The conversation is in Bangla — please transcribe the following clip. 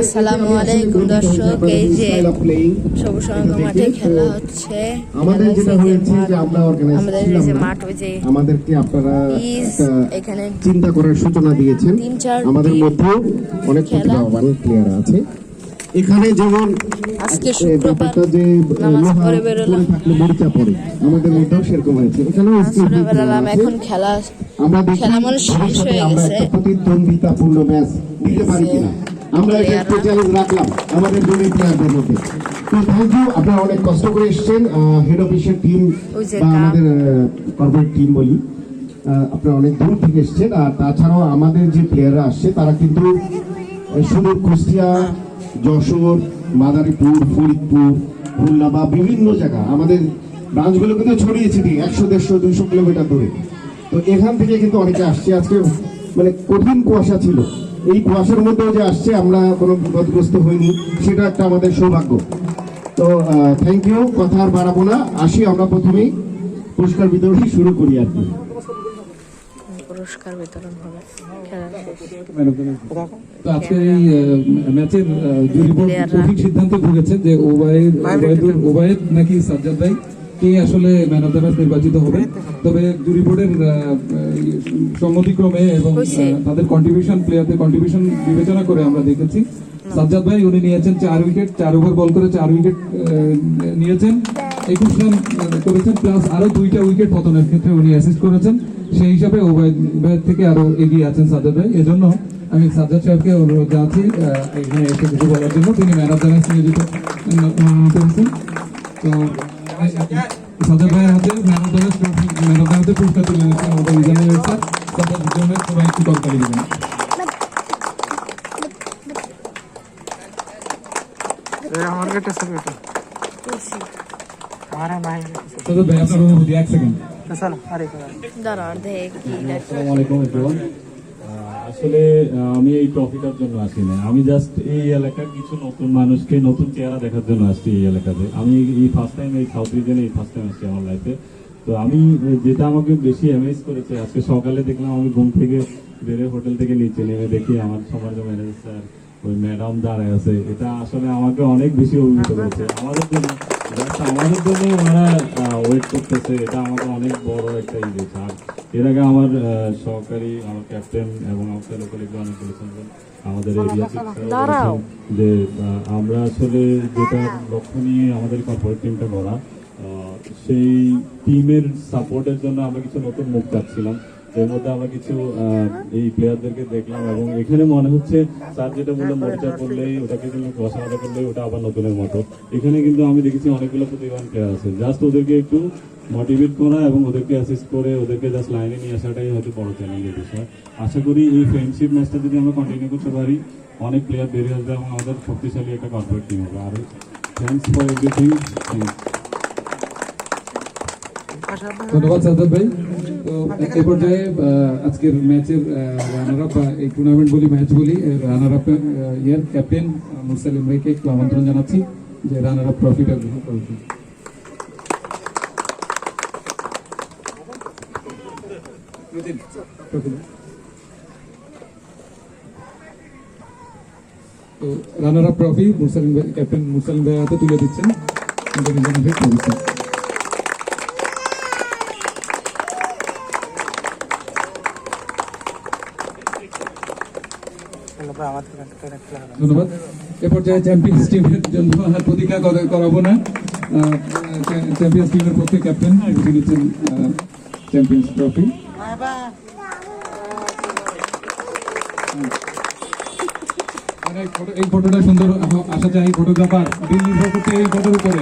আসসালামু আলাইকুম দর্শক এই যে সবুজ সঙ্গ মাঠে খেলা হচ্ছে আমাদের যেটা হয়েছে যে আমরা অর্গানাইজ ছিলাম যে মাঠ ওই যে আমাদেরকে আপনারা এখানে চিন্তা করার সূচনা দিয়েছেন। আমাদের মধ্যেও অনেক প্রতিভাবান প্লেয়ার আছে। এখানে যেমন আজকে শুক্রবার নামাজ পড়ে বেরোলাম। মরিচা পড়ে আমাদের মধ্যেও সেরকম হয়েছে। এখানেও ছোট বেড়ালাম এখন খেলা খেলা মানে শেষ হয়ে গেছে। প্রতিদ্বন্দ্বিতাপূর্ণ ম্যাচ দিতে পারি কিনা। আমরা এটা একটু চ্যালেঞ্জ রাখলাম। আমাদের দুই প্লেয়ারদের মধ্যে। তো থ্যাংক ইউ আপনারা অনেক কষ্ট করে এসেছেন হেড অফিসের টিম বা আমাদের কর্পোরেট টিম বলি। আপনারা অনেক দূর থেকে এসেছেন আর তাছাড়াও আমাদের যে প্লেয়াররা আসছে তারা কিন্তু সুদূর কুষ্টিয়া যশোর মাদারীপুর ফরিদপুর খুলনা বা বিভিন্ন জায়গা আমাদের ব্রাঞ্চগুলো কিন্তু ছড়িয়ে ছিটিয়ে একশো দেড়শো দুইশো কিলোমিটার দূরে। তো এখান থেকে কিন্তু অনেকে আসছে। আজকে মানে কঠিন কুয়াশা ছিল। এই কুয়াশার মধ্যেও যে আসছে আমরা কোনো বিপদগ্রস্ত হইনি। সেটা একটা আমাদের সৌভাগ্য। তো থ্যাংক ইউ কথা আর বাড়াবো না। আসি আমরা প্রথমেই। পুরস্কার বিতরণী শুরু করি আর কি। পুরস্কার বিতরণ হবে। খেলা শেষ। তো আজকে এই ম্যাচের সিদ্ধান্ত ভুগেছে যে ওবায়েদ ওবায়দুর ওবায়েদ নাকি সাজ্জাদ ভাই? কে আসলে ম্যান অফ দ্য ম্যাচ নির্বাচিত হবে তবে জুরি বোর্ডের সম্মতিক্রমে এবং তাদের কন্ট্রিবিউশন প্লেয়ারদের কন্ট্রিবিউশন বিবেচনা করে আমরা দেখেছি। সাজ্জাদ ভাই উনি নিয়েছেন চার উইকেট চার ওভার বল করে চার উইকেট নিয়েছেন। একুশ রান করেছেন প্লাস আরও দুইটা উইকেট পতনের ক্ষেত্রে উনি অ্যাসিস্ট করেছেন। সেই হিসাবে ওবায়দ থেকে আরও এগিয়ে আছেন সাজ্জাদ ভাই। এজন্য আমি সাজ্জাদ সাহেবকে অনুরোধ জানাচ্ছি এখানে এসে কিছু বলার জন্য। তিনি ম্যান অফ দ্য ম্যাচ নিয়োজিত তো সাজ্জাদ ভাইয়ের হাতে man of the match man of the ম্যাচের পুরস্কার তুলে নিচ্ছেন আমাদের রিজানের স্যার সাজ্জাদ জন্য সবাই একটু দরকারি দেবেন আমার কাছে ছবি ওটা আমার নাই সাজ্জাদ ভাই আপনার অনুভূতি এক সেকেন্ড চলো আরে দাঁড়া অর্ধেক কি আসসালামু আলাইকুম এভরিওয়ান আসলে আমি এই ট্রফিটার জন্য আসি না আমি জাস্ট এই এলাকার কিছু নতুন মানুষকে, নতুন চেহারা দেখার জন্য আসছি এই এলাকাতে। আমি এই ফার্স্ট টাইম এই সাউথ রিজনে এই ফার্স্ট টাইম আসছি আমার লাইফে তো আমি যেটা আমাকে বেশি অ্যামেজ করেছে, আজকে সকালে দেখলাম আমি ঘুম থেকে বেড়ে হোটেল থেকে নিচে নেমে দেখি আমার সমাজ ম্যানেজার স্যার, ওই ম্যাডাম দাঁড়ায় আছে। এটা আসলে আমাকে অনেক বেশি অভিভূত করেছে। আমাদের জন্য আমাদের জন্য ওনারা ওয়েট করতেছে। এটা আমাকে অনেক বড় একটা ই দিয়েছে। আর এর আগে আমার সহকারী আমার ক্যাপ্টেন এবং আমার ফেলো কলিগরা অনেক বলেছেন আমাদের যে আমরা আসলে যেটা লক্ষ্য নিয়ে আমাদের কর্পোরেট টিমটা করা সেই টিমের সাপোর্টের জন্য আমরা কিছু নতুন মুখ চাচ্ছিলাম। এর মধ্যে আমরা কিছু এই প্লেয়ারদেরকে দেখলাম এবং এখানে মনে হচ্ছে স্যার যেটা বলল মোর্চা করলেই, ওটাকে তুমি বসাতে করলেই ওটা আবার নতুনের মতো। এখানে কিন্তু আমি দেখেছি অনেকগুলো প্রতিভান প্লেয়ার আছে। জাস্ট ওদেরকে একটু মোটিভেট করা এবং ওদেরকে অ্যাসিস্ট করে, ওদেরকে জাস্ট লাইনে নিয়ে আসাটাই হয়তো বড় চ্যালেঞ্জের বিষয়। আশা করি এই ফ্রেন্ডশিপ ম্যাচটা যদি আমরা কন্টিনিউ করতে পারি, অনেক প্লেয়ার বেরিয়ে আসবে এবং আমাদের শক্তিশালী একটা কর্পোরেট টিম হবে। আর থ্যাংকস ফর এভরিথিং ধন্যবাদ সাজ্জাদ ভাই। তো আজকের রানার আপ টুর্নামেন্ট বলি ম্যাচ বলি রানার ইয়ার ক্যাপ্টেন জানাচ্ছি যে রানার ট্রফিটা। তো runner trophy Mursalim captain Mursalim ভাই হাতে তুলে দিচ্ছেন আমাদের রিজনের হেড প্রফেসর চলো ভাই আমাদের কাছে তো একটা খেলা ধন্যবাদ। এ পর্যায়ে চ্যাম্পিয়ন্স টিমের জন্য আর প্রতিজ্ঞা করা- করাবো না। চ্যাম্পিয়ন্স টিমের পক্ষে ক্যাপ্টেন নিচ্ছেন চ্যাম্পিয়ন্স ট্রফি এই ফটোটা সুন্দর আসা চাই ফটোগ্রাফার দিল্লির ফটো এই ফটোর উপরে।